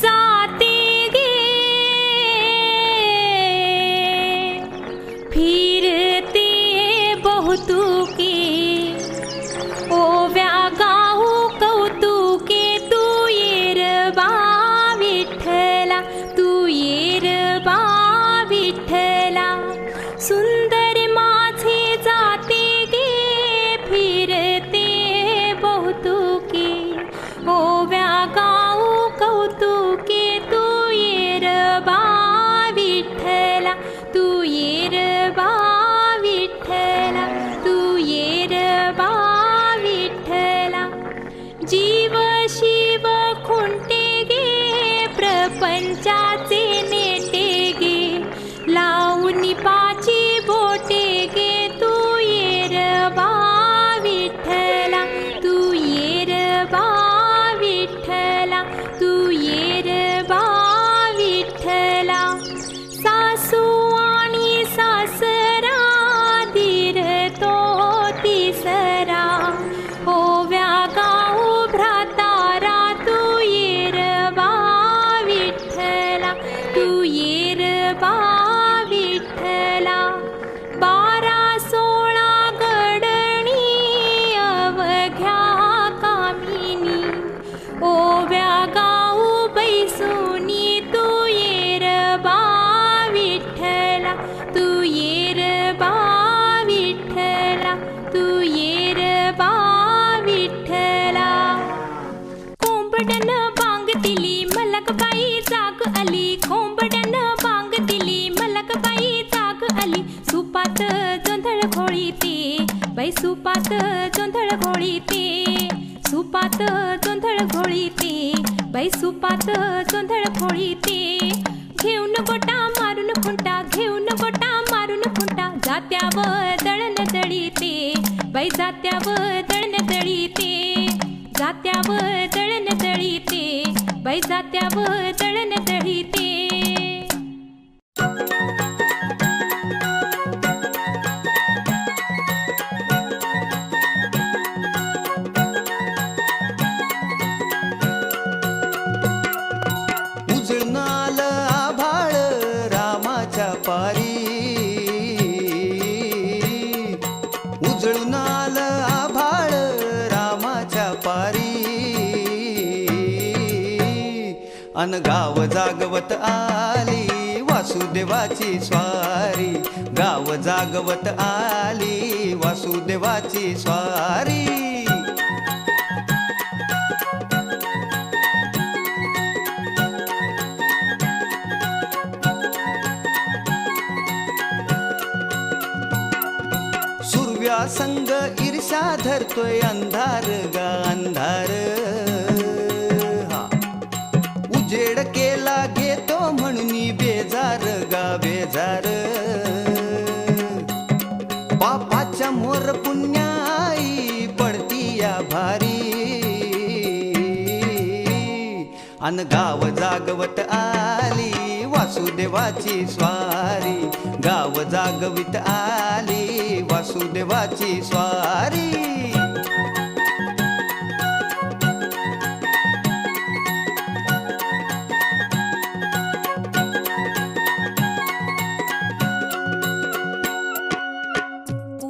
time. Shiv खुंटे गे प्रपंचाचे नेटे गे. लावून पाची बोटे गे तू येर बा विठ्ठला तू येर बा विठ्ठला. खोंबडन बांग दिली मलकबाई जाग आली. खोंबडन बांग दिली मलकबाई जाग आली. सुपात जोंधळ घोळीते बाई सुपात जोंधळ घोळीते सुपात जोंधळ घोळीते बाई सुपात जोंधळ घोळीते घेऊन गोटा मारून खुंटा घेऊन गोटा मारून खुंटा. जात्यावर दळण दळीते बाई जात्यावर दळण दळीते जात्यावर दळण दळीते जात्यावर अन गाव जागवत आली वासुदेवाची स्वारी. गाव जागवत आली वासुदेवाची स्वारी. सुरव्या संग ईर्षा धरतोय अंधार गा अंधार. भारी. अन गाव जागवत आली वासुदेवाची स्वारी. गाव जागवित आली वासुदेवाची स्वारी.